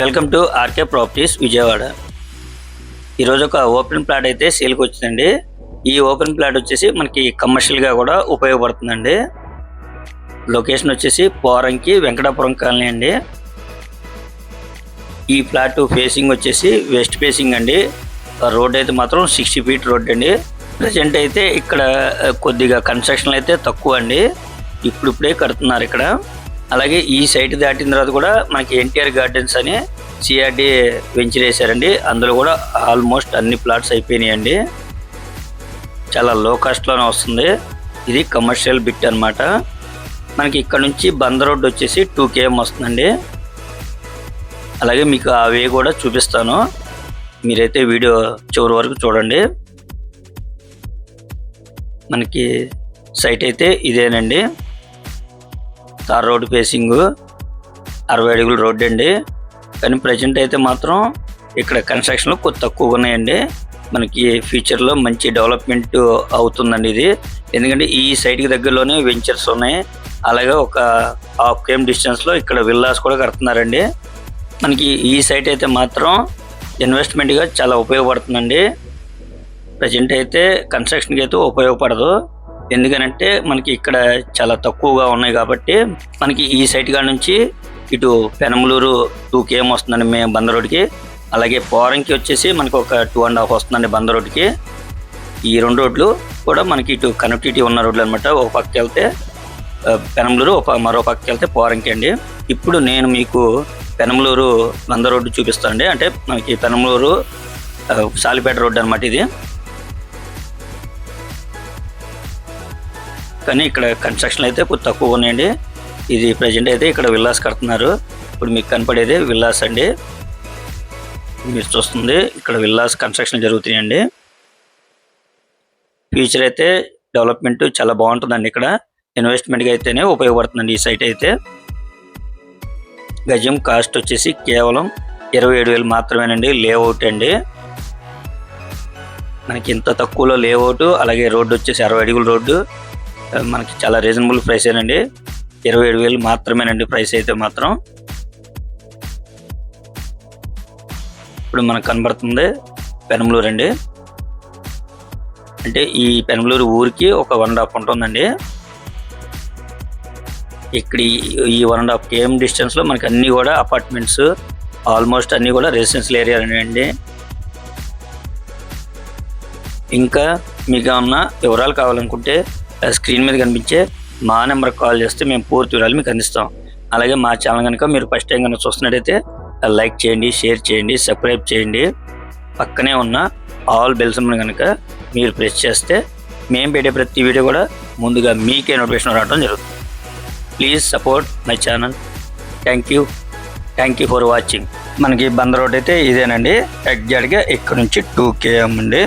Welcome to R K properties Vijayawada. ఈరోజు ఒక open plot అయితే సేల్కి వచ్చిందండి. ఈ ఓపెన్ ప్లాట్ వచ్చేసి మనకి కమర్షియల్గా కూడా ఉపయోగపడుతుందండి. లొకేషన్ వచ్చేసి పోరంకి వెంకటాపురం కాలనీ అండి. ఈ ప్లాట్ ఫేసింగ్ వచ్చేసి వెస్ట్ ఫేసింగ్ అండి. రోడ్ అయితే మాత్రం సిక్స్టీ ఫీట్ రోడ్ అండి. ప్రజెంట్ అయితే ఇక్కడ కొద్దిగా కన్స్ట్రక్షన్ అయితే తక్కువ అండి. ఇప్పుడిప్పుడే కడుతున్నారు ఇక్కడ. అలాగే ఈ సైట్ దాటిన తర్వాత కూడా మనకి ఎన్టీఆర్ గార్డెన్స్ అని సిఆర్డి వెంచర్ వేశారండి. అందులో కూడా ఆల్మోస్ట్ అన్ని ప్లాట్స్ అయిపోయినాయండి. చాలా లో కాస్ట్లోనే వస్తుంది. ఇది కమర్షియల్ బిట్ అన్నమాట. మనకి ఇక్కడ నుంచి బందర్ రోడ్ వచ్చేసి టూ కేఎం వస్తుందండి. అలాగే మీకు ఆ వే కూడా చూపిస్తాను. మీరైతే వీడియో చివరి వరకు చూడండి. మనకి సైట్ అయితే ఇదేనండి. తార్ రోడ్ ఫేసింగ్ అరవై అడుగుల రోడ్ అండి. కానీ ప్రజెంట్ అయితే మాత్రం ఇక్కడ కన్స్ట్రక్షన్లు కొద్ది తక్కువగా ఉన్నాయండి. మనకి ఫ్యూచర్లో మంచి డెవలప్మెంట్ అవుతుందండి ఇది. ఎందుకంటే ఈ సైట్కి దగ్గరలోనే వెంచర్స్ ఉన్నాయి. అలాగే ఒక హాఫ్ కేమ్ డిస్టెన్స్లో ఇక్కడ విల్లాస్ కూడా కడుతున్నారండి. మనకి ఈ సైట్ అయితే మాత్రం ఇన్వెస్ట్మెంట్గా చాలా ఉపయోగపడుతుందండి. ప్రజెంట్ అయితే కన్స్ట్రక్షన్కి అయితే ఉపయోగపడదు. ఎందుకనంటే మనకి ఇక్కడ చాలా తక్కువగా ఉన్నాయి కాబట్టి మనకి ఈ సైట్ కాడ నుంచి ఇటు పెనమలూరు టూ కేఎం వస్తుందండి మేము బందరోడ్కి అలాగే పోరంకి వచ్చేసి మనకు ఒక టూ అండ్ హాఫ్ వస్తుందండి బందరోడ్కి ఈ రెండు రోడ్లు కూడా మనకి ఇటు కనెక్టివిటీ ఉన్న రోడ్లు అనమాట ఒక పక్కకి వెళ్తే పెనమలూరు ఒక మరో పక్కకి వెళ్తే పోరంకి అండి. ఇప్పుడు నేను మీకు పెనమలూరు బంద రోడ్డు చూపిస్తానండి. అంటే మనకి పెనమలూరు సాలిపేట రోడ్డు అనమాట ఇది. కానీ ఇక్కడ కన్స్ట్రక్షన్ అయితే కొద్ది తక్కువ ఉన్నాయండి. ఇది ప్రజెంట్ అయితే ఇక్కడ విల్లాస్ కడుతున్నారు. ఇప్పుడు మీకు కనపడేది విల్లాస్ అండి. మీరు చూస్తుంది ఇక్కడ విల్లాస్ కన్స్ట్రక్షన్ జరుగుతున్నాయండి. ఫ్యూచర్ అయితే డెవలప్మెంట్ చాలా బాగుంటుందండి ఇక్కడ. ఇన్వెస్ట్మెంట్గా అయితేనే ఉపయోగపడుతుందండి ఈ సైట్ అయితే. గజం కాస్ట్ వచ్చేసి కేవలం ఇరవై ఏడు వేలు మాత్రమేనండి లేఅవుట్ అండి. మనకి ఇంత తక్కువలో లేఅవుట్ అలాగే రోడ్డు వచ్చేసి అరవై అడుగుల రోడ్డు. మనకి చాలా రీజనబుల్ ప్రైస్ ఏనండి. ఇరవై ఏడు వేలు మాత్రమేనండి ప్రైస్ అయితే మాత్రం. ఇప్పుడు మనకు కనబడుతుంది పెనమలూరు అండి. అంటే ఈ పెనమలూరు ఊరికి ఒక వన్ అండ్ హాఫ్ ఉంటుందండి. ఇక్కడ ఈ- వన్ అండ్ హాఫ్ కేఎం డిస్టెన్స్లో మనకి అన్నీ కూడా అపార్ట్మెంట్స్ ఆల్మోస్ట్ అన్నీ కూడా రెసిడెన్షియల్ ఏరియా అండి ఇంకా మీకు ఏమన్నా వివరాలు కావాలనుకుంటే స్క్రీన్ మీద కనిపించే మా నెంబర్కి కాల్ చేస్తే మేము పూర్తి వివరాలు మీకు అందిస్తాం. అలాగే మా ఛానల్ కనుక మీరు ఫస్ట్ టైం కనుక చూస్తున్నట్టయితే లైక్ చేయండి షేర్ చేయండి సబ్స్క్రైబ్ చేయండి. పక్కనే ఉన్న ఆల్ బెల్స్ కనుక మీరు ప్రెస్ చేస్తే మేము పెట్టే ప్రతి వీడియో కూడా ముందుగా మీకే నోటిఫికేషన్ రావడం జరుగుతుంది. Please support my channel. Thank you. Thank you for watching. మనకి బందర్ రోడ్ అయితే ఇదేనండి. ఎగ్జాక్ట్గా ఇక్కడ నుంచి టూ కేఎం అండి.